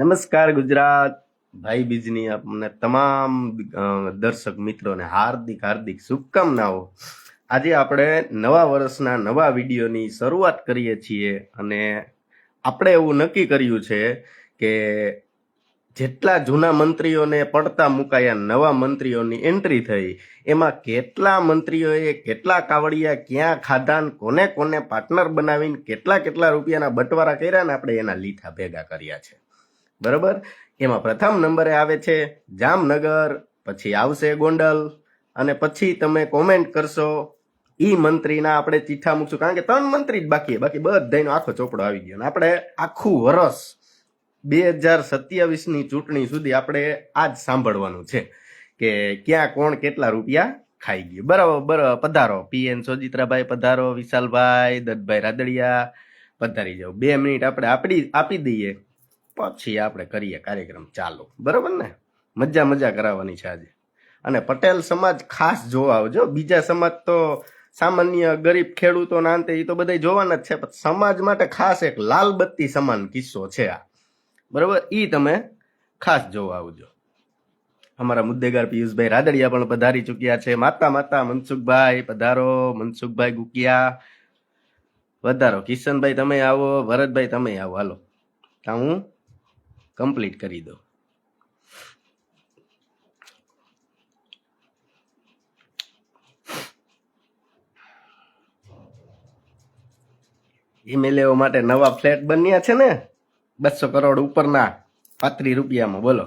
નમસ્કાર ગુજરાત. ભાઈ બીજની આપને તમામ દર્શક મિત્રોને હાર્દિક હાર્દિક શુભકામનાઓ. આજે આપણે નવા વર્ષના નવા વિડીયોની શરૂઆત કરીએ છીએ અને આપણે એવું નક્કી કર્યું છે કે જેટલા જૂના મંત્રીઓને પડતા મુકાયા નવા મંત્રીઓની એન્ટ્રી થઈ, એમાં કેટલા મંત્રીઓએ કેટલા કાવડિયા ક્યાં ખાધાન, કોને કોને પાર્ટનર બનાવીને કેટલા કેટલા રૂપિયાના બટવારા કર્યા ને આપણે એના લીઠા ભેગા કર્યા છે. બરોબર? એમાં પ્રથમ નંબરે આવે છે જામનગર, પછી આવશે ગોંડલ, અને પછી તમે કોમેન્ટ કરશો ઈ મંત્રીના આપણે ચિઠ્ઠા મૂકશું. કારણ કે ત્રણ મંત્રી જ બાકી બાકી બધાનો આખો ચોપડો આવી ગયો. આપણે આખું વરસ બે હજાર સત્યાવીસની ચૂંટણી સુધી આપણે આ જ સાંભળવાનું છે કે ક્યાં કોણ કેટલા રૂપિયા ખાઈ ગયું. બરાબર બરાબર પધારો. પીએન સોજિત્રાભાઈ પધારો, વિશાલભાઈ, દત્તભાઈ રાદડિયા પધારી જાઓ. બે મિનિટ આપણે આપણી આપી દઈએ. પછી આપણે કરીએ કાર્યક્રમ ચાલુ. બરાબર ને? મજા મજા કરાવવાની છે આજે. અને પટેલ સમાજ ખાસ જોવા આવજો. બીજા સમાજ તો સામાન્ય ગરીબ ખેડૂતો ના અંતે એ તો બધા જોવાના જ છે, પણ સમાજ માટે ખાસ એક લાલ બત્તી સમાન કિસ્સો છે આ. બરાબર? એ તમે ખાસ જોવા આવજો. અમારા મુદ્દેગાર પિયુષભાઈ રાદડિયા પણ પધારી ચૂક્યા છે. માતા માતા મનસુખભાઈ પધારો. મનસુખભાઈ ગુકિયા વધારો. કિશનભાઈ તમે આવો, ભરતભાઈ તમે આવો. હાલો. હું કમ્પ્લીટ કરી દો. એમએલએઓ માટે નવા ફ્લેટ બન્યા છે ને? બસો કરોડ ઉપરના પાંત્રીસ રૂપિયામાં, બોલો.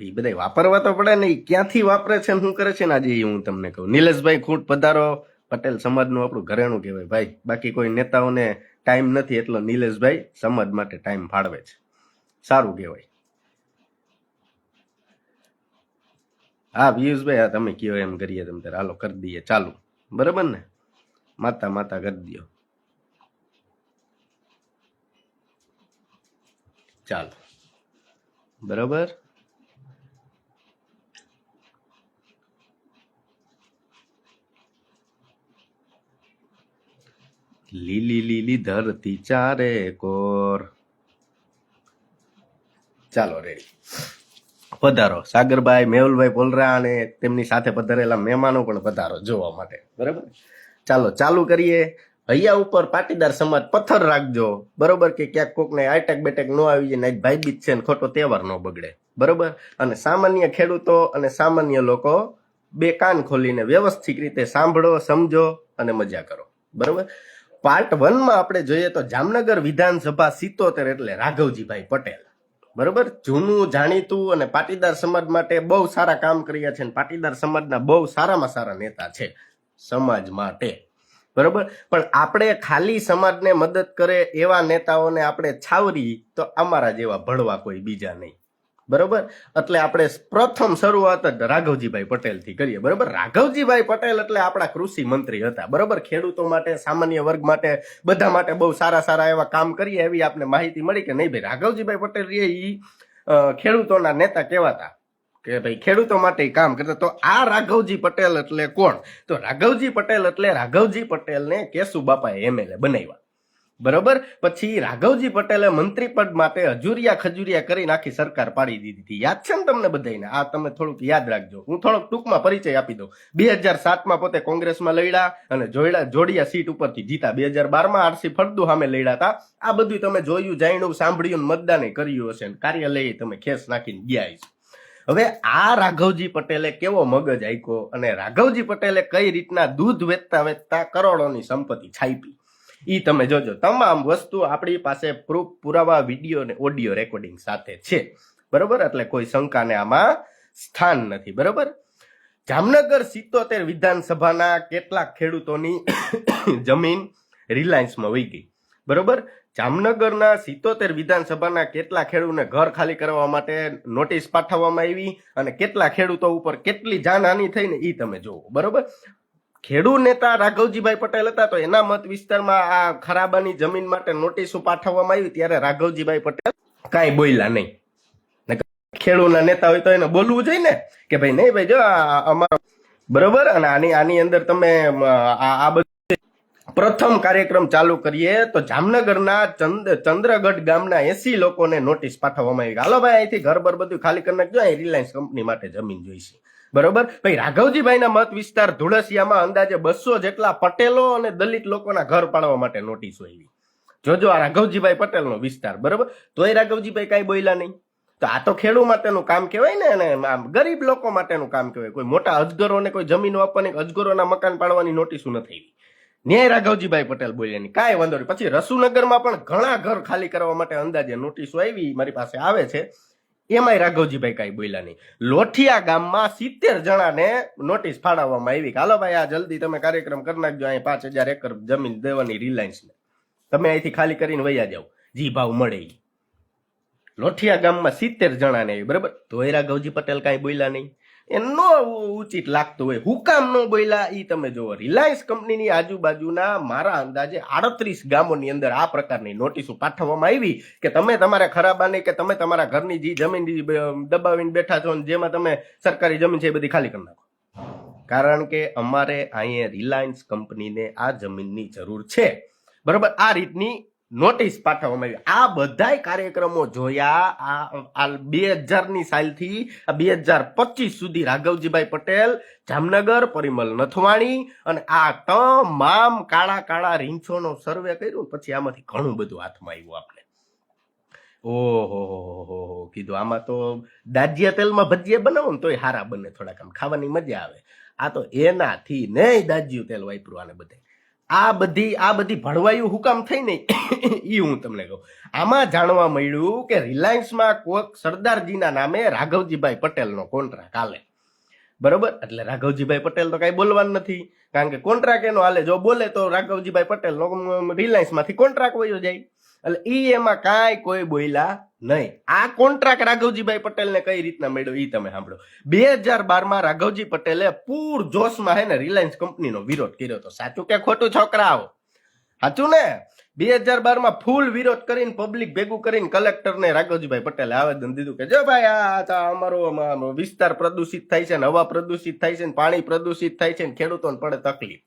એ બધા વાપરવા તો પડે ને એ ક્યાંથી વાપરે છે શું કરે છે ને આજે હું તમને કહું. નિલેશભાઈ ખૂટ પધારો. પટેલ સમાજનું આપણું ઘરેણું કહેવાય. ભાઈ, બાકી કોઈ નેતાઓને ટાઈમ નથી એટલો નિલેશભાઈ સમાજ માટે ટાઈમ ફાળવે છે. સારું કહેવાય. હા, પિયુષભાઈ, હા, તમે કયો એમ કરીએ તમે ત્યારે હાલો કરી દઈએ. ચાલુ. બરાબર ને? માતા માતા કરી દો. ચાલો. બરાબર? લીલી લીલી ધરતી ચારે કોર. ચાલો રેડી પધારો. સાગરભાઈ, મેહુલભાઈ, પોલરા અને તેમની સાથે પધારેલા મહેમાનો પણ પધારો જોવા માટે. બરાબર? ચાલો, ચાલુ કરીએ. હૈયા ઉપર પાટીદાર સમાજ પથ્થર રાખજો. બરોબર કે ક્યાંક કોકને આઈટેક બેટેક ન આવી જાય ને ભાઈ બીજ છે ને ખોટો તહેવાર ન બગડે. બરોબર? અને સામાન્ય ખેડૂતો અને સામાન્ય લોકો બે કાન ખોલીને વ્યવસ્થિત રીતે સાંભળો, સમજો અને મજા કરો. બરોબર? પાર્ટ વનમાં આપણે જોઈએ તો જામનગર વિધાનસભા સિત્તોતેર એટલે રાઘવજીભાઈ પટેલ. બરોબર? જૂનું, જાણીતું અને પાટીદાર સમાજ માટે બહુ સારા કામ કર્યા છે અને પાટીદાર સમાજના બહુ સારામાં સારા નેતા છે સમાજ માટે. બરોબર? પણ આપણે ખાલી સમાજને મદદ કરે એવા નેતાઓને આપણે છાવરી તો અમારા જેવા ભળવા કોઈ બીજા નહીં. બરોબર? એટલે આપણે પ્રથમ શરૂઆત જ રાઘવજીભાઈ પટેલથી કરીએ બરોબર? રાઘવજીભાઈ પટેલ એટલે આપણા કૃષિ મંત્રી હતા બરોબર? ખેડૂતો માટે સામાન્ય વર્ગ માટે બધા માટે બહુ સારા સારા એવા કામ કરીએ એવી આપને માહિતી મળી કે નહીં ભાઈ રાઘવજીભાઈ પટેલ એ ઈ, ખેડૂતોના નેતા કહેવાતા કે ભાઈ ખેડૂતો માટે કામ કરતા. તો આ રાઘવજી પટેલ એટલે કોણ? તો રાઘવજી પટેલ એટલે રાઘવજી પટેલને કેશુ બાપાએ એમએલએ બનાવ્યા. બરોબર? પછી રાઘવજી પટેલે મંત્રી પદ માટે હજુરિયા ખજુરિયા કરી નાખી સરકાર પાડી દીધી હતી. યાદ છે ને તમને બધાને આ તમે થોડુંક યાદ રાખજો. હું થોડોક ટૂંકમાં પરિચય આપી દઉં. બે હજાર સાતમાં પોતે કોંગ્રેસમાં લડ્યા અને જોડ્યા, જોડિયા સીટ ઉપરથી જીતા. બે હજાર બારમાં આરસી ફળદુ સામે લડ્યા હતા. આ બધું તમે જોયું, જાણ્યું, સાંભળ્યું મતદાને કર્યું હશે કાર્યાલયે તમે ખેસ નાખીને ગયા છો હવે આ રાઘવજી પટેલે કેવો મગજ આયકો અને રાઘવજી પટેલે કઈ રીતના દૂધ વેચતા વેચતા કરોડોની સંપત્તિ છાપી ઈ તમે જોજો, તમામ વસ્તુ આપણી પાસે પ્રૂફ પુરાવા વીડિયો અને ઓડિયો રેકોર્ડિંગ સાથે છે. બરોબર? એટલે કોઈ શંકાને આમાં સ્થાન નથી, બરોબર? જામનગર સિત્તોતેર વિધાનસભાના કેટલાક ખેડૂતોની જમીન રિલાયન્સમાં વહી ગઈ. બરોબર? જામનગરના સિત્તોતેર વિધાનસભાના કેટલા ખેડૂતને ઘર ખાલી કરવા માટે નોટિસ પાઠવવામાં આવી અને કેટલા ખેડૂતો ઉપર કેટલી જાનહાની થઈ ને એ તમે જોવો બરોબર? ખેડૂત નેતા રાઘવજીભાઈ પટેલ હતા તો એના મત વિસ્તારમાં આ ખરાબાની જમીન માટે નોટિસો પાઠવવામાં આવી ત્યારે રાઘવજીભાઈ પટેલ કાંઈ બોલ્યા નહીં. ખેડૂતના નેતા હોય તો એને બોલવું જોઈએ ને, કે ભાઈ નહીં ભાઈ જો અમારો બરોબર અને આની આની અંદર તમે આ બધું પ્રથમ કાર્યક્રમ ચાલુ કરીએ તો જામનગરના ચંદ, ચંદ્રગઢ ગામના એસી લોકોને નોટિસ પાઠવવામાં આવી. હાલો ભાઈ, અહીંથી ઘર બર બધું ખાલી કરી નાખજો, અહીં રિલાયન્સ કંપની માટે જમીન જોઈશે. બરોબર? ભાઈ, રાઘવજીભાઈના મત વિસ્તાર ધુળસિયામાં અંદાજે બસો જેટલા પટેલો અને દલિત લોકોના ઘર પાડવા માટે નોટિસો આવી. જોજો આ રાઘવજીભાઈ પટેલનો વિસ્તાર, બરોબર? તોય રાઘવજીભાઈ કાંઈ બોલ્યા નહીં. તો આ તો ખેડૂ માટેનું કામ કહેવાય ને, અને આમ ગરીબ લોકો માટેનું કામ કહેવાય. કોઈ મોટા અજગરોને કોઈ જમીન આપવાની અજગરોના મકાન પાડવાની નોટિસો નથી આવી. ન્યાય રાઘવજીભાઈ પટેલ બોલ્યા નહીં. કાંઈ વાંધો નહીં. પછી રસુનગરમાં પણ ઘણા ઘર ખાલી કરવા માટે અંદાજે નોટિસો આવી. મારી પાસે આવે છે. એમાંય રાઘવજીભાઈ કાંઈ બોલ્યા નહીં. લોઠિયા ગામમાં સિત્તેર જણાને નોટિસ ફાળવવામાં આવી કે, હાલો ભાઈ, આ જલ્દી તમે કાર્યક્રમ કરી નાખજો, અહીં પાંચ હજાર એકર જમીન દેવાની રિલાયન્સને તમે અહીંથી ખાલી કરીને વૈયા જાઓ. જી ભાવ મળે લોઠિયા ગામમાં સિત્તેર જણાને બરાબર? તોય રાઘવજી પટેલ કાંઈ બોલ્યા નહીં. એ ઉચિત લાગતું હોય. હુકામ નો બોલ્યા એ તમે જુઓ. રિલાયન્સ કંપનીની આજુબાજુના મારા અંદાજે આડત્રીસ ગામોની અંદર આ પ્રકારની નોટિસો પાઠવવામાં આવી કે તમે તમારા ખરાબાને કે તમે તમારા ઘરની જે જમીન દબાવીને બેઠા છો જેમાં તમે સરકારી જમીન છે એ બધી ખાલી કરી નાખો. કારણ કે અમારે અહીંયા રિલાયન્સ કંપનીને આ જમીનની જરૂર છે. બરોબર? આ રીતની નોટિસ પાઠવવામાં આવી આ બધાય કાર્યક્રમો જોયા આ બે હજારની સાલથી બે હજાર પચીસ સુધી રાઘવજીભાઈ પટેલ, જામનગર, પરિમલ નથવાણી અને આ તમામ કાળા કાળા રીંછોનો સર્વે કર્યું પછી આમાંથી ઘણું બધું હાથમાં આવ્યું આપણે ઓહો કીધું આમાં તો દાજિયા તેલમાં ભજીયા બનાવો ને તોય હારા બને થોડાક આમ ખાવાની મજા આવે. આ તો એનાથી નહીં દાજ્યું તેલ વાપરવાને બધે. આ બધી આ બધી ભળવાયું હુકામ થઈ નહીં એ હું તમને કહું. આમાં જાણવા મળ્યું કે રિલાયન્સમાં કોઈક સરદારજીના નામે રાઘવજીભાઈ પટેલનો કોન્ટ્રાક્ટ હાલે. બરોબર? એટલે રાઘવજીભાઈ પટેલ તો કાંઈ બોલવાનું નથી. કારણ કે કોન્ટ્રાક્ટ એનો હાલે. જો બોલે તો રાઘવજીભાઈ પટેલનો રિલાયન્સમાંથી કોન્ટ્રાક્ટ વયો જાય. એટલે એ એમાં કાંઈ કોઈ બોલ્યા નહીં. આ કોન્ટ્રાક્ટ રાઘવજીભાઈ પટેલને કઈ રીતના મળ્યો એ તમે સાંભળો. બે હજાર બારમાં રાઘવજી પટેલે પૂર જોશમાં હે ને રિલાયન્સ કંપનીનો વિરોધ કર્યો હતો સાચું કે ખોટું છોકરાઓ? સાચું ને? બે હજાર બારમાં ફૂલ વિરોધ કરીને પબ્લિક ભેગું કરીને કલેક્ટરને રાઘવજીભાઈ પટેલે આવેદન દીધું કે, જો ભાઈ, આ અમારો વિસ્તાર પ્રદૂષિત થાય છે ને, હવા પ્રદૂષિત થાય છે ને, પાણી પ્રદૂષિત થાય છે ને, ખેડૂતોને પડે તકલીફ.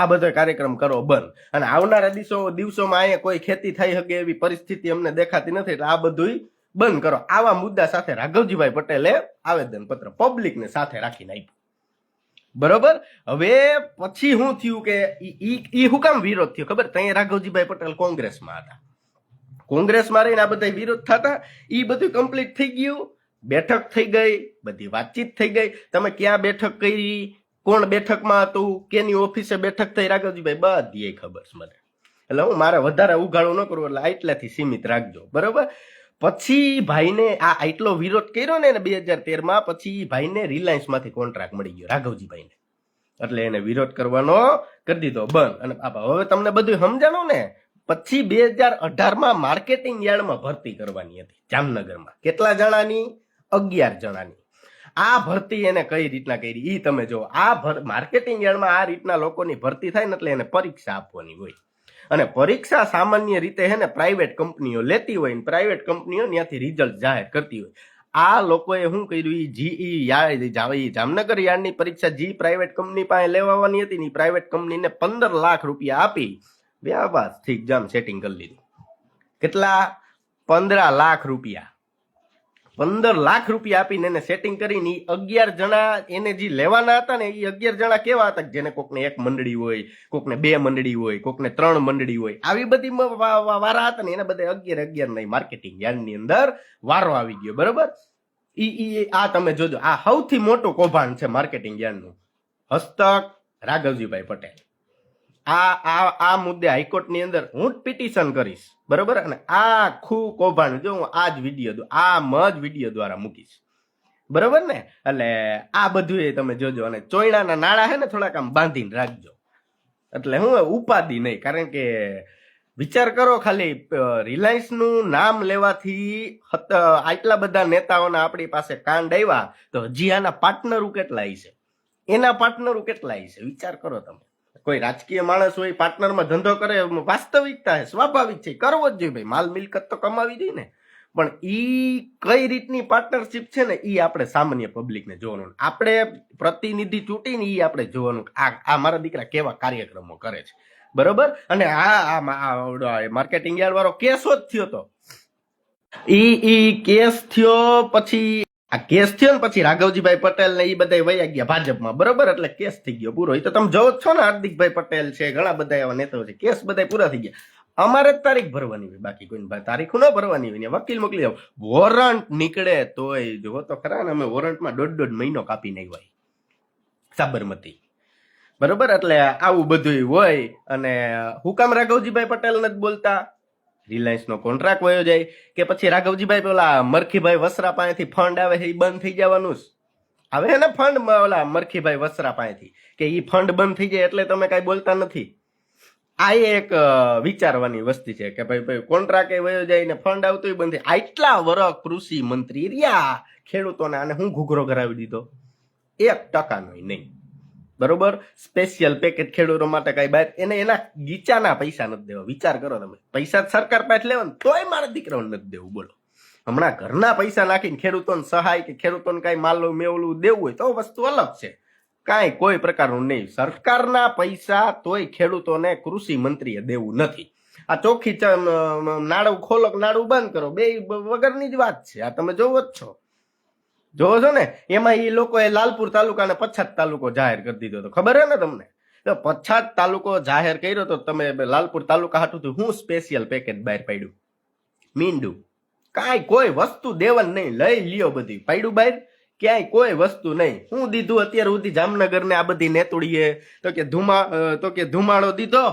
આ બધો કાર્યક્રમ કરો બંધ. અને આવનારા દિવસો દિવસોમાં અહીંયા કોઈ ખેતી થઈ શકે એવી પરિસ્થિતિ અમને દેખાતી નથી, એટલે આ બધું બંધ કરો. આવા મુદ્દા સાથે રાઘવજીભાઈ પટેલે આવેદન પત્ર પબ્લિકને સાથે રાખીને આપ્યું. બરોબર? હવે પછી શું થયું કે ઈ હું કામ વિરોધ થયો, ખબર? ત્યાં રાઘવજીભાઈ પટેલ કોંગ્રેસમાં હતા. કોંગ્રેસમાં રહીને આ બધા વિરોધ થતા એ બધું કમ્પ્લીટ થઈ ગયું. બેઠક થઈ ગઈ, બધી વાતચીત થઈ ગઈ. તમે ક્યાં બેઠક કરી? કોણ બેઠકમાં હતું? કેની ઓફિસે બેઠક થઈ? રાઘવજીભાઈ, બધી ખબર છે મને. એટલે હું મારે વધારે ઉઘાડું ન કરવું એટલે આટલાથી સીમિત રાખજો. બરોબર? પછી ભાઈને આ આટલો વિરોધ કર્યો ને બે હજાર તેરમાં પછી ભાઈને રિલાયન્સમાંથી કોન્ટ્રાક્ટ મળી ગયો, રાઘવજીભાઈને. એટલે એને વિરોધ કરવાનો કરી દીધો, બંધ. અને હવે તમને બધું સમજાણો ને? પછી બે હજાર અઢારમાં માર્કેટિંગ યાર્ડમાં ભરતી કરવાની હતી, જામનગરમાં. કેટલા જણાની? અગિયાર જણાની. આ ભરતી એને કઈ રીતના કરી? એ તમે જો આ માર્કેટિંગ યાર્ડમાં આ રીતના લોકોની ભરતી થાય ને એટલે એને પરીક્ષા આપવાની હોય. અને પરીક્ષા સામાન્ય રીતે હે ને પ્રાઇવેટ કંપનીઓ લેતી હોય ને પ્રાઇવેટ કંપનીઓ ત્યાંથી રિઝલ્ટ જાહેર કરતી હોય. આ લોકોએ શું કર્યું? ઈ જીઈ યાર્ડ જામનગર યાર્ડની પરીક્ષા જી પ્રાઇવેટ કંપની પાસે લેવાની હતી ને પ્રાઇવેટ કંપનીને પંદર લાખ રૂપિયા આપી. વ્યવસ્થિત જામ સેટિંગ કરી લીધું. કેટલા? પંદર લાખ રૂપિયા. પંદર લાખ રૂપિયા આપીને એને સેટિંગ કરીને એ અગિયાર જણા એને જે લેવાના હતા ને એ અગિયાર જણા કેવા હતા જેને કોકને એક મંડળી હોય, કોકને બે મંડળી હોય, કોકને ત્રણ મંડળી હોય. આવી બધી વારા હતા ને એને બધા અગિયાર અગિયાર નહીં માર્કેટિંગ યાર્ડની અંદર વારો આવી ગયો, બરોબર? ઈ ઈ આ તમે જોજો, આ સૌથી મોટું કૌભાંડ છે માર્કેટિંગ યાર્ડનું. હસ્તક રાઘવજીભાઈ પટેલ. આ આ આ મુદ્દે હાઈકોર્ટની અંદર હું જ પિટિશન કરીશ. બરોબર? અને આખું કૌભાંડ, જો હું આ જ વીડિયો આમ જ વીડિયો દ્વારા મૂકીશ. બરોબર ને? એટલે આ બધું એ તમે જોજો, અને ચોયણાના નાળા હે ને થોડાક આમ બાંધીને રાખજો. એટલે હું ઉપાધિ નહીં, કારણ કે વિચાર કરો ખાલી રિલાયન્સનું નામ લેવાથી આટલા બધા નેતાઓના આપણી પાસે કાંડ આવ્યા, તો હજી આના પાર્ટનરો કેટલા છે? એના પાર્ટનરો કેટલા છે? વિચાર કરો તમે. કોઈ રાજકીય માણસ હોય, પાર્ટનરમાં ધંધો કરે વાસ્તવિકતા સ્વાભાવિક છે કરવો જ જોઈએ ભાઈ. માલ મિલકત તો કમાવી જોઈએ ને. પણ ઈ કઈ રીતની પાર્ટનરશિપ છે ને, ઈ આપણે સામાન્ય પબ્લિકને જોવાનું. આપણે પ્રતિનિધિ ચૂંટીને ઈ આપણે જોવાનું આ આ મારા દીકરા કેવા કાર્યક્રમો કરે છે. બરોબર? અને આ માર્કેટિંગ યાર્ડ વાળો કેસો જ થયો તો. ઈ ઈ કેસ થયો પછી આ કેસ થયો ને પછી રાઘવજીભાઈ પટેલ ને એ બધા વયા ગયા ભાજપમાં, બરોબર? એટલે કેસ થઈ ગયો પૂરો. એ તો તમે જોવો છો ને, હાર્દિકભાઈ પટેલ છે, ઘણા બધા એવા નેતાઓ છે. કેસ બધા પૂરા થઈ ગયા. અમારે જ તારીખ ભરવાની હોય બાકી કોઈ તારીખ ન ભરવાની હોય વકીલ મોકલી આવો વોરંટ નીકળે તોય જો તો ખરા ને, અમે વોરંટમાં દોઢ દોઢ મહિનો કાપી નહીં હોય. સાબરમતી. બરોબર? એટલે આવું બધું હોય અને હુકામ રાઘવજીભાઈ પટેલ નથી બોલતા? રિલાયન્સ નો કોન્ટ્રાક્ટ વયો જાય કે પછી રાઘવજીભાઈ પેલા મરખીભાઈ વસરા પાસેથી ફંડ આવે છે એ બંધ થઈ જવાનું. આવે છે ને ફંડ ઓલા મરખીભાઈ વસરા પાસેથી કે એ ફંડ બંધ થઈ જાય એટલે તમે કઈ બોલતા નથી. આ એક વિચારવાની વસ્તી છે કે ભાઈ ભાઈ કોન્ટ્રાક્ટ વયો જાય ને ફંડ આવતું બંધ થાય. આટલા વર્ષ કૃષિ મંત્રી રહ્યા ખેડૂતોને, આને હું ઘૂઘરો કરાવી દીધો? એક ટકાનો નહીં. બરોબર? સ્પેશિયલ પેકેજ ખેડૂતો માટે કઈ બાદ એને એના ગીચાના પૈસા નથી દેવા. વિચાર કરો તમે. પૈસા સરકાર પાસે લેવા તોય મારા દીકરાઓને નથી દેવું. બોલો. હમણાં ઘરના પૈસા નાખીને ખેડૂતોને સહાય કે ખેડૂતોને કઈ માલું મેવલું દેવું હોય તો વસ્તુ અલગ છે. કાંઈ કોઈ પ્રકારનું નહીં. સરકારના પૈસા તોય ખેડૂતોને કૃષિ મંત્રીએ દેવું નથી. આ ચોખ્ખી નાડું ખોલો નાડું બંધ કરો. બે વગરની જ વાત છે. આ તમે જોવો જ છો. જોવો છો ને, એમાં એ લોકોએ લાલપુર તાલુકાને પછાત તાલુકો જાહેર કરી દીધો હતો. ખબર હે ને તમને? પછાત તાલુકો જાહેર કર્યો તો તમે લાલપુર તાલુકા હાટું હું સ્પેશિયલ પેકેજ બહાર પાડ્યું. મીંડું. કાંઈ કોઈ વસ્તુ દેવન નહીં. લઈ લ્યો બધી. પાડ્યું બહાર? ક્યાંય કોઈ વસ્તુ નહીં. હું દીધું અત્યાર સુધી જામનગર ને આ બધી નેતુડીએ. તો કે ધુમા તો કે ધુમાડો દીધો.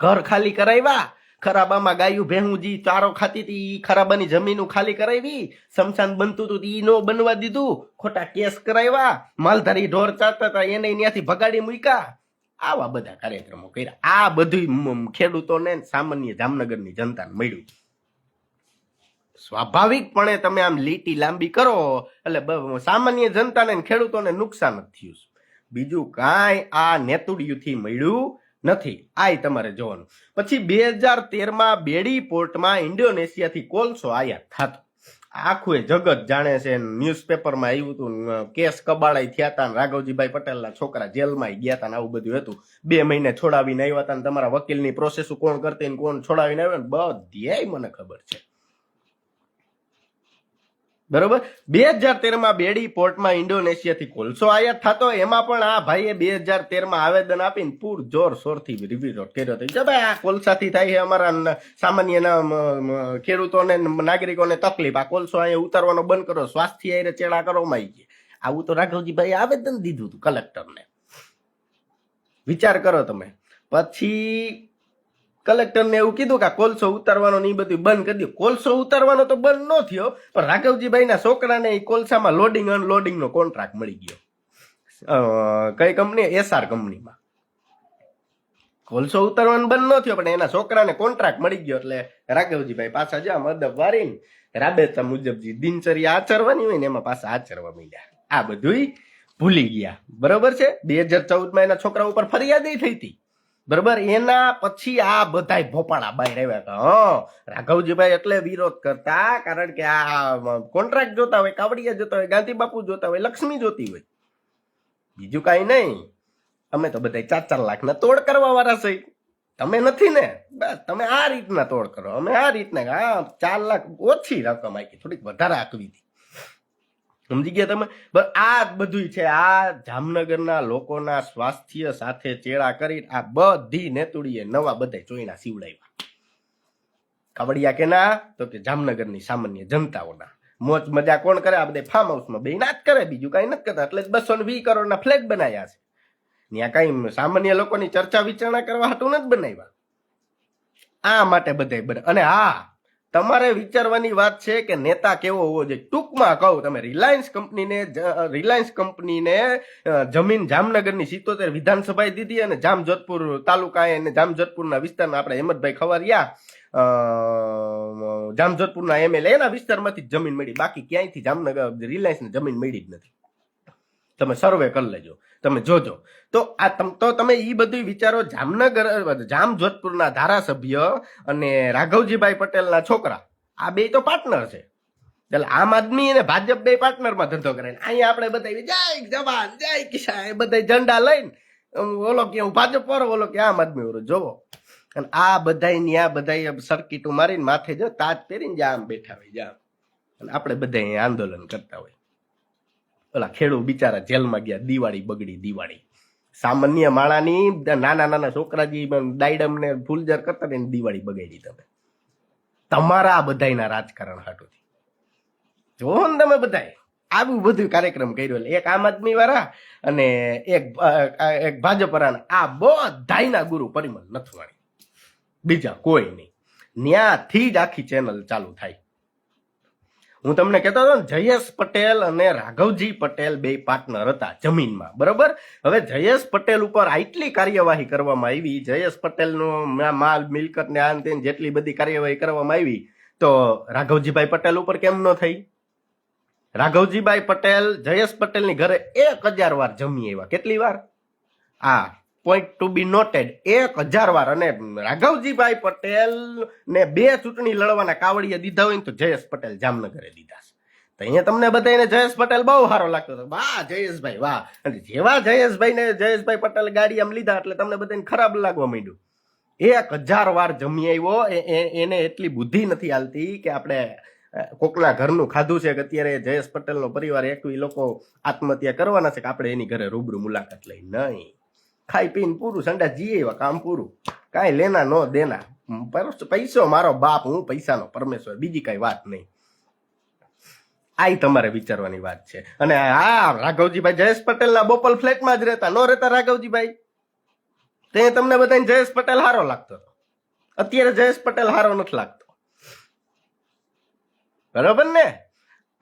ઘર ખાલી કરાવ્યા. ખરાબામાં ગાયું ભેહું જી, ચારો ખાતી હતી ઈ ખરાબાની જમીનું ખાલી કરાવી સમશાન બનતું હતું ઈ નો બનવા દીધું. ખોટા કેસ કરાવ્યા માલધારી ઢોર ચાલતા હતા એને ત્યાંથી ભગાડી મૂક્યા. આવા બધા કાર્યક્રમો કર્યા. આ બધું ખેડૂતોને સામાન્ય જામનગરની જનતાને મળ્યું. સ્વાભાવિકપણે તમે આમ લીટી લાંબી કરો, એટલે સામાન્ય જનતાને ખેડૂતોને નુકસાન જ થયું બીજું કાંઈ આ નેતુડિયુંથી મળ્યું. નથી. આય તમારે જોવાનું. પછી બે હજાર તેરમાં બેડી પોર્ટમાં ઇન્ડોનેશિયાથી કોલસો આયાત થતો. આખું એ જગત જાણે છે ન્યૂઝપેપરમાં આવ્યું હતું કેસ કબાળાઈ થયા હતા રાઘવજીભાઈ પટેલના છોકરા જેલમાં ગયા હતા આવું બધું હતું. બે મહિને છોડાવીને આવ્યા હતા તમારા વકીલની પ્રોસેસ કોણ કરતી કોણ છોડાવીને આવ્યો ને બધી મને ખબર છે. બરોબર? બે હજાર તેરમાં બેડી પોર્ટમાં ઇન્ડોનેશિયાથી કોલસો આયાત થતો. એમાં પણ આ ભાઈએ બે હજાર તેરમાં આવેદન આપીને પૂર જોર શોરથી વિરોધ કર્યો હતો ભાઈ આ કોલસાથી થાય છે અમારા સામાન્યના ખેડૂતોને નાગરિકોને તકલીફ. આ કોલસો અહીંયા ઉતારવાનો બંધ કરો. સ્વાસ્થ્ય હારે ચેડા કરો, માઈ ગયા આવું તો રાઘવજીભાઈ આવેદન દીધું હતું કલેક્ટરને. વિચાર કરો તમે. પછી કલેક્ટરને એવું કીધું કે કોલસો ઉતારવાનો ને એ બધું બંધ કરી દો કોલસો ઉતારવાનો તો બંધ ન થયો, પણ રાઘવજીભાઈના છોકરાને એ કોલસામાં લોડિંગ અનલોડિંગનો કોન્ટ્રાક્ટ મળી ગયો. કઈ કંપની એસઆર કંપનીમાં કોલસો ઉતારવાનો બંધ ન થયો, પણ એના છોકરાને કોન્ટ્રાક્ટ મળી ગયો એટલે રાઘવજીભાઈ પાછા જા મદબ વારીને રાબેતા મુજબ જે દિનચર્યા આચરવાની હોય ને એમાં પાછા આચરવા માંડ્યા. આ બધુંય ભૂલી ગયા. બરોબર છે? બે હજાર ચૌદમાં એના છોકરા ઉપર ફરિયાદ થઈ હતી. બરોબર? એના પછી આ બધાય ભોપાળા બહાર આવ્યા હતા, હા. રાઘવજીભાઈ એટલે વિરોધ કરતા, કારણ કે આ કોન્ટ્રાક્ટ જોતા હોય, કાવડિયા જોતા હોય, ગાંધી બાપુ જોતા હોય, લક્ષ્મી જોતી હોય. બીજું કાંઈ નહીં. અમે તો બધા ચાર ચાર લાખ ના તોડ કરવા વાળા છે. તમે નથી ને? બસ, તમે આ રીતના તોડ કરો. અમે આ રીતના, હા, ચાર લાખ ઓછી રકમ આપી, થોડીક વધારે આકવી હતી સમજી ગયા તમે? બસ આ બધું છે. આ જામનગરના લોકોના સ્વાસ્થ્ય સાથે ચેડા કરી આ બધી નેતુડીએ નવા બધા ચોઈના સીવડાવ્યા. કાવડિયા કેના તો કે જામનગરની સામાન્ય જનતાઓના. મોજ મજા કોણ કરે? આ બધા ફાર્મ હાઉસમાં બે ના જ કરે. બીજું કઈ નથી કરતા. એટલે બસો ને વીસ કરોડના ફ્લેટ બનાવ્યા છે. ત્યાં કઈ સામાન્ય લોકોની ચર્ચા વિચારણા કરવા હતું નથી બનાવ્યા. આ માટે બધા અને હા તમારે વિચારવાની વાત છે કે નેતા કેવો હોવો જોઈએ? ટૂંકમાં કહું, તમે રિલાયન્સ કંપનીને રિલાયન્સ કંપનીને જમીન જામનગરની સિત્તોતેર વિધાનસભાએ દીધી અને જામજોધપુર તાલુકાએ અને જામજોધપુરના વિસ્તારના આપણે હેમંતભાઈ ખવારિયા જામજોધપુરના એમએલએ, એના વિસ્તારમાંથી જમીન મળી. બાકી ક્યાંયથી જામનગર, રિલાયન્સને જમીન મળી જ નથી. તમે સર્વે કરી લેજો, તમે જોજો. તો આ તો તમે એ બધું વિચારો જામનગર જામજોધપુરના ધારાસભ્ય અને રાઘવજીભાઈ પટેલના છોકરા, આ બે તો પાર્ટનર છે. એટલે આમ આદમી અને ભાજપ બે પાર્ટનરમાં ધંધો કરે અહીંયા આપણે બધા જય જવાન, જય કિસાન, એ બધા ઝંડા લઈને ઓલો કે હું ભાજપ વાળો, ઓલો કે આમ આદમી વાળો, જોવો. અને આ બધાય આ બધાય સર્કિટો મારીને માથે જો તાજ પહેરીને જ્યાં આમ બેઠા હોય, જ્યાં. અને આપણે બધા આંદોલન કરતા હોય. ઓલા ખેડૂ બિચારા જેલમાં ગયા, દિવાળી બગડી, દિવાળી. સામાન્ય માણાની નાના નાના છોકરાજી ડાયડમ ને ફૂલજર કરતા ને દિવાળી બગાડી તમે. તમારા બધાયના રાજકારણ હાટુથી. જો ને તમે બધાય. આવું બધું કાર્યક્રમ કર્યો એટલે એક આમ આદમી વાળા અને એક એક ભાજપ વાળાના આ બધાયના ગુરુ પરિમલ નથવાણી બીજા કોઈ નહીં. ત્યાંથી જ આખી ચેનલ ચાલુ થાય. હું તમને કહેતો હતો જયેશ પટેલ અને રાઘવજી પટેલ બે પાર્ટનર હતા જમીનમાં, બરોબર? હવે જયેશ પટેલ ઉપર આટલી કાર્યવાહી કરવામાં આવી, જયેશ પટેલનો માલ, મિલકત ને આન તેન જેટલી બધી કાર્યવાહી કરવામાં આવી, તો રાઘવજીભાઈ પટેલ ઉપર કેમ ન થઈ? રાઘવજીભાઈ પટેલ, જયેશ પટેલની ઘરે એક હજાર વાર જમી આવ્યા. કેટલી વાર? આ પોઈન્ટ ટુ બી નોટેડ એક હજાર વાર અને રાઘવજીભાઈ પટેલ ને બે ચૂંટણી લડવાના કાવડિયા દીધા હોય ને તો જયેશ પટેલ જામનગરે દીધા છે. તો અહીંયા તમને બધાને જયેશ પટેલ બહુ સારો લાગતો હતો. વાહ, જયેશભાઈ, વાહ. અને જેવા જયેશભાઈ ને જયેશભાઈ પટેલ ગાડી આમ લીધા એટલે તમને બધાને ખરાબ લાગવા માંડ્યું. એક હજાર વાર જમી આવ્યો, એ- એ- એને એટલી બુદ્ધિ નથી હાલતી કે આપણે કોકના ઘરનું ખાધું છે કે અત્યારે જયેશ પટેલનો પરિવાર એકવી લોકો આત્મહત્યા કરવાના છે કે આપણે એની ઘરે રૂબરૂ મુલાકાત લઈ નહીં. ખાઈ પીને પૂરું, સંડા જીએ કામ પૂરું. કાંઈ લેના નો દેના. પૈસો મારો બાપ, હું પૈસાનો પરમેશ્વર, બીજી કઈ વાત નહીં. આઈ તમારે વિચારવાની વાત છે. અને આ રાઘવજીભાઈ જયેશ પટેલના બોપલ ફ્લેટમાં જ રહેતા, નો રહેતા રાઘવજીભાઈ? તે તમને બધાને જયેશ પટેલ હારો લાગતો હતો. અત્યારે જયેશ પટેલ હારો નથી લાગતો. બરોબર ને?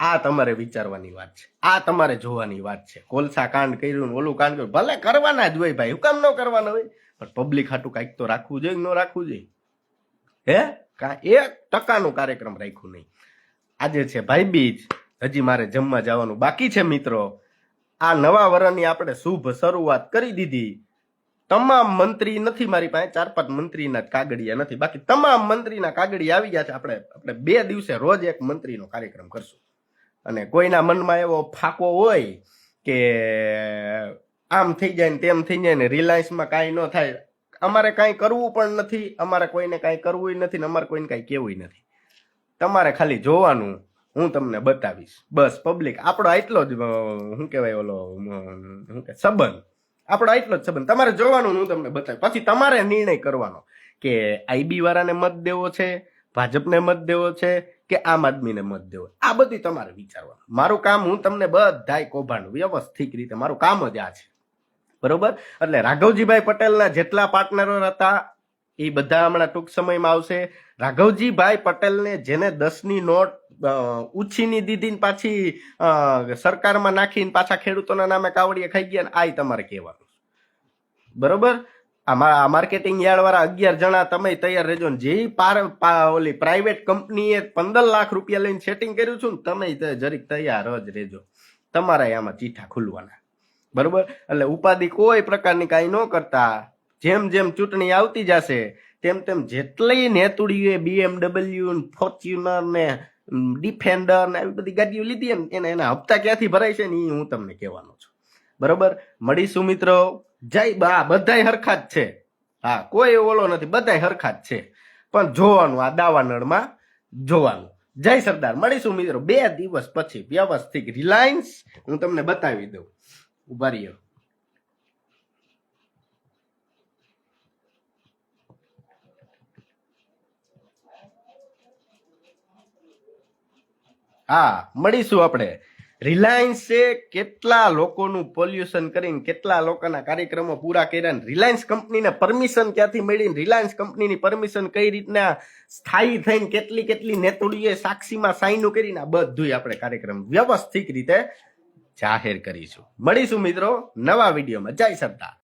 આ તમારે વિચારવાની વાત છે. આ તમારે જોવાની વાત છે. કોલસા કાંડ કર્યું ઓલું કાંડ કર્યું. ભલે કરવાના જ હોય ભાઈ હું કામ ન કરવાના હોય. પણ પબ્લિક હાટું કાંઈક તો રાખવું જોઈએ ન રાખવું જોઈએ? હે? કા એક ટકાનું કાર્યક્રમ રાખ્યું નહીં. આજે છે ભાઈ બીજ. હજી મારે જમવા જવાનું બાકી છે મિત્રો. આ નવા વર્ષની આપણે શુભ શરૂઆત કરી દીધી. તમામ મંત્રી નથી મારી પાસે, ચાર પાંચ મંત્રીના જ કાગળિયા નથી. બાકી તમામ મંત્રીના કાગળિયા આવી ગયા છે. આપણે આપણે બે દિવસે રોજ એક મંત્રીનો કાર્યક્રમ કરશું. અને કોઈના મનમાં એવો ફાકો હોય કે આમ થઈ જાય ને તેમ થઈ જાય ને રિલાયન્સમાં કાંઈ ન થાય. અમારે કાંઈ કરવું પણ નથી, અમારે કોઈને કાંઈ કરવું નથી ને અમારે કોઈને કાંઈ કહેવું નથી. તમારે ખાલી જોવાનું, હું તમને બતાવીશ. બસ, પબ્લિક, આપણો એટલો જ શું કહેવાય ઓલો શું કે સંબંધ. આપણો એટલો જ સંબંધ. તમારે જોવાનું હું તમને બતાવીશ. પછી તમારે નિર્ણય કરવાનો કે આઈબી વાળાને મત દેવો છે, ભાજપને મત દેવો છે કે આમ આદમીને મત દેવો. આ બધી તમારે વિચારવાનું. મારું કામ હું તમને બધાય કૌભાંડ વ્યવસ્થિત રીતે, મારું કામ જ આ છે. બરોબર? એટલે રાઘવજીભાઈ પટેલના જેટલા પાર્ટનરો હતા, એ બધા હમણાં ટૂંક સમયમાં આવશે. રાઘવજીભાઈ પટેલને જેને દસની નોટ ઉછીની દીધીને પાછી સરકારમાં નાખીને પાછા ખેડૂતોના નામે કાવડિયા ખાઈ ગયા ને આ તમારે કહેવાનું બરોબર? આ માર્કેટિંગ યાર્ડ વાળા અગિયાર જણા તમે તૈયાર રહેજો ને જે પાર ઓલી પ્રાઇવેટ કંપનીએ પંદર લાખ રૂપિયા લઈને સેટિંગ કર્યું છું ને તમે જરીક તૈયાર જ રહેજો. તમારા આમાં ચીઠા ખુલવાના. બરોબર? એટલે ઉપાધિ કોઈ પ્રકારની કાંઈ ન કરતા. જેમ જેમ ચૂંટણી આવતી જશે, તેમ તેમ જેટલી નેતુડીઓએ બીએમડબલ્યુ ફોર્ચ્યુનર ને ડિફેન્ડર ને આવી બધી ગાડીઓ લીધી એમ, એના એના હપ્તા ક્યાંથી ભરાય છે ને એ હું તમને કહેવાનો છું. બરોબર? મળીશું મિત્રો. જય બા બધાય હરખા જ છે. હા, કોઈ ઓલો નથી, બધાય હરખા જ છે. પણ જોવાનું, આ દાવાનળમાં જોવાનું. જય સરદાર, મળીશું મિત્રો. બે દિવસ પછી વ્યવસ્થિત રિલાયન્સ, હું તમને બતાવી દઉં. ઊભા રહ્યો. હા, મળીશું આપણે. રિલાયન્સે કેટલા લોકોનું પોલ્યુશન કરીને કેટલા લોકોના કાર્યક્રમો પૂરા કર્યા રિલાયન્સ કંપનીને પરમિશન ક્યાંથી મળીને રિલાયન્સ કંપનીની પરમિશન કઈ રીતના સ્થાયી થઈને કેટલી કેટલી નેતુડીએ સાક્ષીમાં સાઈનો કરીને આ બધું આપણે કાર્યક્રમ વ્યવસ્થિત રીતે જાહેર કરીશું. મળીશું મિત્રો નવા વિડીયોમાં. જય સરદાર.